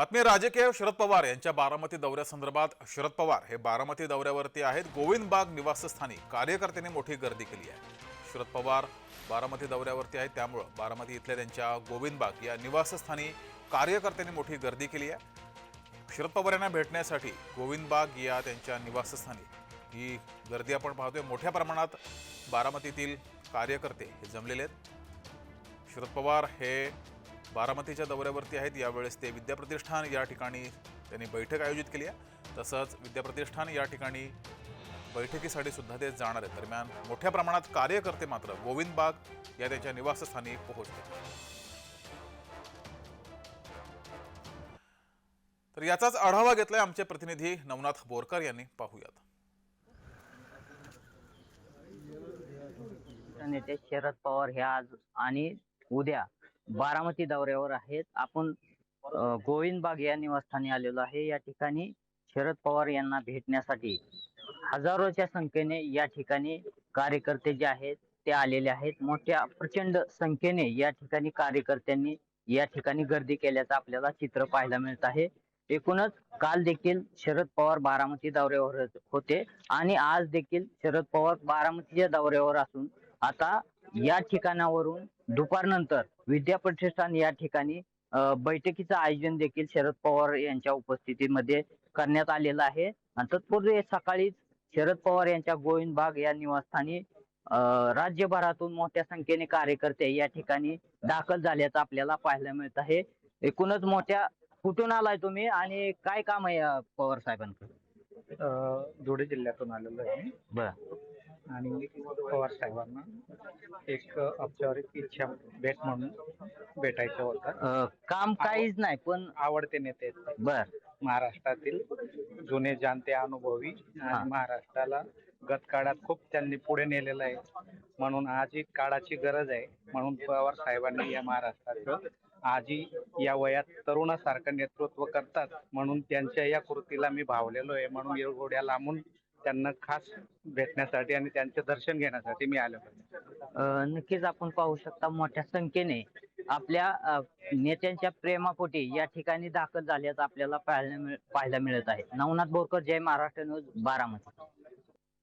बातमी राजकीय शरद पवार यांच्या बारामती दौऱ्यासंदर्भात शरद पवार हे बारामती दौऱ्यावरती आहेत. गोविंदबाग निवासस्थानी कार्यकर्त्यांनी मोठी गर्दी केली आहे. शरद पवार बारामती दौऱ्यावरती आहेत त्यामुळं बारामती इथल्या त्यांच्या गोविंदबाग या निवासस्थानी कार्यकर्त्यांनी मोठी गर्दी केली आहे. शरद पवार यांना भेटण्यासाठी गोविंदबाग या त्यांच्या निवासस्थानी ही गर्दी आपण पाहतोय. मोठ्या प्रमाणात बारामतीतील कार्यकर्ते हे जमलेले आहेत. शरद पवार हे बारामतीच्या दौऱ्यावरती आहेत. यावेळेस ते विद्याप्रतिष्ठान या ठिकाणी त्यांनी बैठक आयोजित केली आहे. तसंच विद्याप्रतिष्ठान या ठिकाणी बैठकीसाठी सुद्धा ते जाणार आहेत. दरम्यान मोठ्या प्रमाणात कार्यकर्ते मात्र गोविंद बाग या त्यांच्या निवासस्थानी पोहोचले तर याचाच आढावा घेतलाय आमचे प्रतिनिधी नवनाथ बोरकर यांनी. पाहूयात. नेते शरद पवार हे आज आणि उद्या बारामती दौऱ्यावर आहेत. आपण गोविंदबाग या निवासस्थानी आलेलो आहे. या ठिकाणी शरद पवार यांना भेटण्यासाठी हजारोच्या संख्येने या ठिकाणी कार्यकर्ते जे आहेत ते आलेले आहेत. मोठ्या प्रचंड संख्येने या ठिकाणी कार्यकर्त्यांनी या ठिकाणी गर्दी केल्याचं आपल्याला चित्र पाहायला मिळत आहे. एकूणच काल देखील शरद पवार बारामती दौऱ्यावर होते आणि आज देखील शरद पवार बारामतीच्या दौऱ्यावर असून आता या ठिकाणावरून दुपारनंतर विद्याप्रतिष्ठान या ठिकाणी बैठकीचं आयोजन देखील शरद पवार यांच्या उपस्थितीमध्ये करण्यात आलेलं आहे. आणि तत्पूर्वी सकाळीच शरद पवार यांच्या गोविंदबाग या निवासस्थानी राज्यभरातून मोठ्या संख्येने कार्यकर्ते या ठिकाणी दाखल झाल्याचं आपल्याला पाहायला मिळत आहे. एकूणच मोठ्या कुठून आलाय तुम्ही आणि काय काम आहे पवार साहेबांकडे अ, धुळे जिल्ह्यातून आलेलो आहे बर. आणि पवार साहेबांना एक औपचारिक इच्छा भेट म्हणून भेटायचं होतं. अ, काम काहीच नाही पण आवडते नेते आहेत ते. बर. महाराष्ट्रातील जुने जाणते अनुभवी हा. आणि महाराष्ट्राला गत काळात खूप त्यांनी पुढे नेलेलं आहे. म्हणून आज ही काळाची गरज आहे. म्हणून पवार साहेबांनी या महाराष्ट्राचं आजी या वयात तरुणासारखं नेतृत्व करतात. म्हणून त्यांच्या या कृतीला मी भावलेलो आहे. म्हणून एवढ्या लांबून त्यांना खास भेटण्यासाठी आणि त्यांचं दर्शन घेण्यासाठी मी आलो. अ, नक्कीच आपण पाहू शकता मोठ्या संख्येने आपल्या अ, नेत्यांच्या प्रेमापोटी या ठिकाणी दाखल झाल्याचं आपल्याला पाहायला मिळ- पाहायला मिळत आहे. नवनाथ बोरकर जय महाराष्ट्र न्यूज बारामती.